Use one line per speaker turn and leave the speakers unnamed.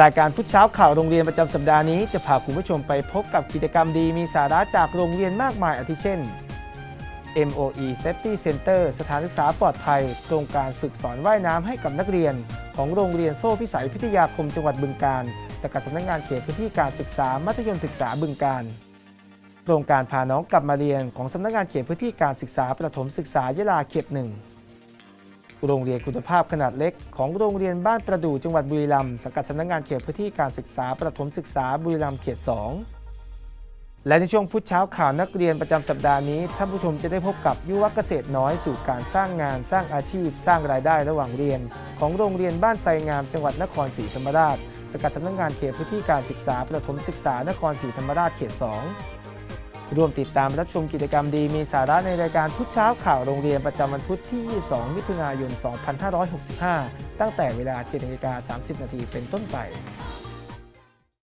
รายการพุทธเช้าข่าวโรงเรียนประจำสัปดาห์นี้จะพาคุณผู้ชมไปพบกับกิจกรรมดีมีสาระจากโรงเรียนมากมายอาทิเช่น MOE Safety Center สถานศึกษาปลอดภัย โครงการฝึกสอนว่ายน้ำให้กับนักเรียน ของโรงเรียนโซ่พิสัยพิทยาคมจังหวัดบึงกาฬสกัดสำนักงานเขตพื้นที่การศึกษามัธยมศึกษาบึงกาฬโครงการพาน้องกลับมาเรียนของสำนักงานเขตพื้นที่การศึกษาประถมศึกษายะลาเขตหนึ่ง โรงเรียนคุณภาพขนาดเล็กของโรงเรียนบ้านประดู่จังหวัดบุรีรัมย์สังกัดสำนักงงานเขตพื้นที่การศึกษาประถมศึกษาบุรีรัมย์เขต 2 และในช่วงพุธเช้าข่าวนักเรียนประจำสัปดาห์นี้ท่านผู้ชมจะได้พบกับยุวเกษตรน้อยสู่การสร้างงานสร้างอาชีพ สร้างรายได้ระหว่างเรียน ของโรงเรียนบ้านไซงามจังหวัดนครศรีธรรมราชสกัดสำนักงานเขตพื้นที่การศึกษาประถมศึกษานครศรีธรรมราชเขต 2 ร่วมติดตามรับชมกิจกรรมดีมีสาระในรายการพุธเช้าข่าวโรงเรียนประจำวันพุธที่ 22 มิถุนายน 2565 ตั้งแต่เวลา7นาฬิกา30 นาทีเป็นต้นไป